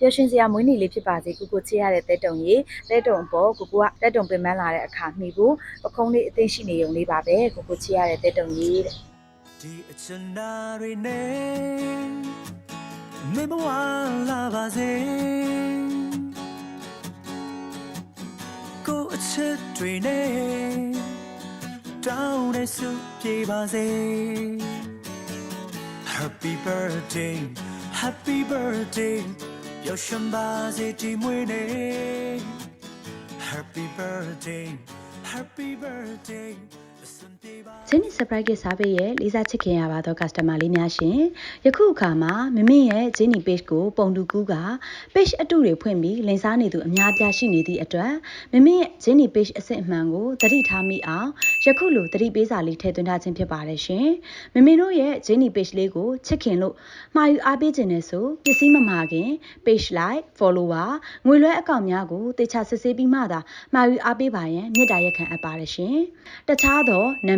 ပျော်ရွှင်စရာမွေးနေ့လေးဖြစ်ပါစေကိုကိုချစ်ရတဲ့တဲတုံကြီးတဲတုံအပေါ်ကိုကိုကတဲတုံပင်ပန်းလာတဲ့အခါမှီဖို့ပခုံးလေးအသိရှိနေုံလေးပါပဲကိုကိုချစ်ရတဲ့တဲတုံကြီးတဲ့ဒီအချင်နာရီနဲ့မေဘဝလာပါစေကိုအချစ်တွေနဲ့တောင်းတဲ့ဆုပြေပါစေ Happy birthday Happy birthday ပျော်ရွှင်ပါစေဒီမွေးနေ့ Happy birthday Happy birthday အစံပြေပါချင်းနီ surprise gift စားပေးရဲ့လေးစားချစ်ခင်ရပါသော customer လေးများရှင်ယခုအခါမှာမမင်းရဲ့ဂျင်းနီ page ကိုပုံတူကူးက page အတုတွေဖွင့်ပြီးလင်စားနေသူအများပြားရှိနေသည့်အတွက်မမင်းရဲ့ဂျင်းနီ page အစစ်အမှန်ကိုသတိထားမိအောင်ယခုလိုသတိပေးစာလေးထည့်သွင်းထားခြင်းဖြစ်ပါတယ်ရှင်မမင်းတို့ရဲ့ဂျင်းနီ page လေးကိုချစ်ခင်လို့မှာယူအားပေးခြင်းနဲ့ဆိုပစ္စည်းမမှာခင် page like follower ငွေလွှဲအကောင့်များကိုတေချာစစ်ဆေးပြီးမှသာမှာယူအားပေးပါရန်မြစ်တာရက်ခံအပ်ပါတယ်ရှင်တခြားသောနာ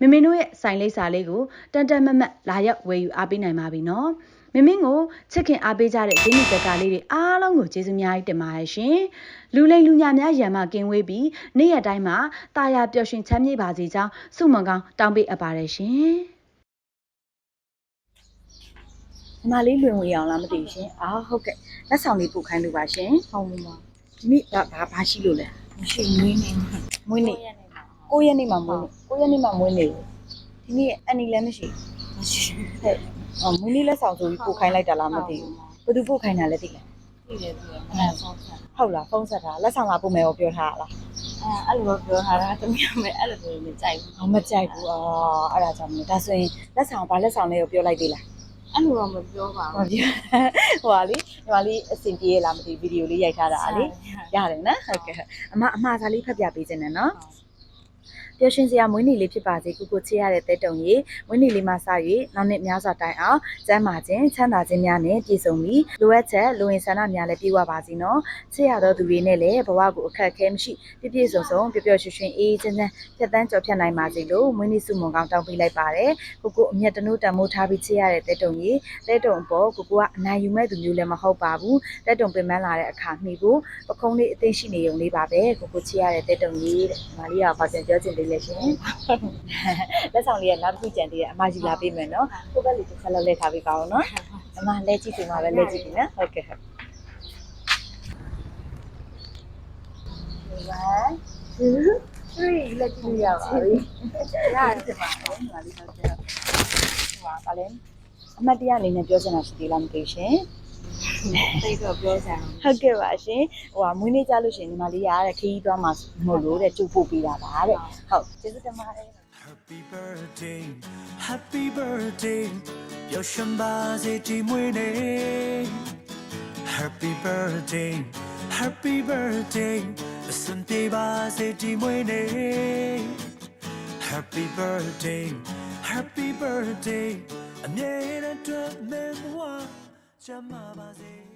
မမင်းတို့ရဲ့ဆိုင်လိပ်စာလေးကိုတန်တန်မတ်မတ်လာရောက်ဝယ်ယူအားပေးနိုင်ပါပြီနော်မမင်းကိုချစ်ခင်အားပေးကြတဲ့ဂျင်းနီတက်ကလေးတွေအားလုံးကိုကျေးဇူးများကြီးတင်ပါတယ်ရှင်လူလိမ်လူညာများရံမကင်းဝေးပြီးနေ့ရက်တိုင်းမှာတာယာပျော်ရွှင်ချမ်းမြေ့ပါစေကြောင်းဆုမွန်ကောင်းတောင်းပေးအပ်ပါတယ်ရှင်ဒီမလေးလွင်ဝင်အောင်လားမသိဘူးရှင်အာဟုတ်ကဲ့လက်ဆောင်လေးပို့ခိုင်းလို့ပါရှင်ဟုတ်ပါဒီနေ့ဘာဘာဘာရှိလို့လဲမရှိမွေးနေမှာမွေးနေ့ 9ရက်နေ့မှာမွေးနေ့9ရက်နေ့မှာမွေးနေ့ဒီနေ့အန်နီလည်းမရှိမရှိဟဲ့အော်မွေးနေ့လက်ဆောင်ဆိုပြီးပို့ခိုင်းလိုက်တာလားမသိဘူးဘယ်သူပို့ခိုင်းတာလဲသိလားသိတယ်သိတယ်အဲ့ဒါဆောက်ဆံဟုတ်လားဖုန်းဆက်တာလက်ဆောင်လာပို့မယ်ဟောပြောထားတာလားအဲ့အဲ့လိုပြောထားတာတမီးမယ်အဲ့လိုပြောမကြိုက်ဘူး။အော်မကြိုက်ဘူး။အော်အဲ့ဒါကြောင့်မလို့ဒါဆိုရင်လက်ဆောင်ဘာလက်ဆောင်လဲကိုပြောလိုက်သေးလားအဲ့လိုတော့မပြောပါ။မဘူးပြော။ဟိုဟာလေဒီမှာလေးအဆင်ပြေရလားမသိဗီဒီယိုလေးရိုက်ထားတာလေ။ရတယ်နော်။ဟုတ်ကဲ့။အမအမှားစားလေးဖတ်ပြပေးခြင်းနဲ့နော်။ ပျော်ရွှင်စရာမွေးနေ့လေးဖြစ်ပါစေကိုကိုချစ်ရတဲ့တဲတုံကြီးမွေးနေ့လေးမှာစ၍နောက်နှစ်များစွာတိုင်အောင်ကျမ်းမာခြင်းချမ်းသာခြင်းများနဲ့ပြည့်စုံပြီးလိုအပ်ချက်လိုအင်ဆန္ဒများလည်းပြည့်ဝပါစေနော်ချစ်ရသောသူတွေနဲ့လည်းဘဝကိုအခက်အခဲမရှိပြည့်ပြည့်စုံစုံပျော်ပျော်ရွှင်ရွှင်အေးအေးချမ်းချမ်းဖြတ်တန်းကြော်ဖြတ်နိုင်ပါစေလို့မွေးနေ့ဆုမွန်ကောင်းတောင်းပေးလိုက်ပါတယ်ကိုကိုအမျက်တနိုးတန်မိုးထားပြီးချစ်ရတဲ့တဲတုံကြီးတဲတုံအပေါ်ကိုကိုကအနိုင်ယူမဲ့သူမျိုးလည်းမဟုတ်ပါဘူးတဲတုံပင်ပန်းလာတဲ့အခါမှီဖို့ပခုံးလေးအသိရှိနေုံလေးပါပဲကိုကိုချစ်ရတဲ့တဲတုံကြီးတဲ့ဒီမလေးကဘာပြန်ပြောချင်သေးလဲရှင်လက်ဆောင်လေးကနောက်တစ်ခုကြံသေးတယ်အမယူလာပေးမယ်နော်ကိုယ့်ဘက်လေးတစ်ခါလောက်လဲထားပေးပါဦးနော်အမလဲကြည့်ပြီမှာပဲလဲကြည့်ပြီနော်ဟုတ်ကဲ့ဟုတ်1 2 3လက်ကြည့်ရပါပြီရတယ်ပါဟုတ်ပါလိမ့်မယ်ဟုတ်ကဲ့ဟိုပါလဲအမတ်တရားအနေနဲ့ပြောချင်တာရှိသေးလားမသိရှင် သိတော့ပြောစရာဟုတ်ကဲ့ပါရှင်ဟိုကမွေးနေ့ကြလို့ရှင်ညီမလေးရတဲ့ခီးသွားမှာမို့လို့တဲ့ကျုပ်ပို့ပေးတာပါတဲ့ဟုတ်ကျေးဇူးတင်ပါတယ် Happy birthday Happy birthday ပျော်ရွှင်ပါစေဒီမွေးနေ့ Happy birthday Happy birthday အစံပြေပါစေဒီမွေးနေ့ Happy birthday Happy birthday အမြဲတမ်းတွေ့မဲ့ဘဝ ချမ်းသာပါစေ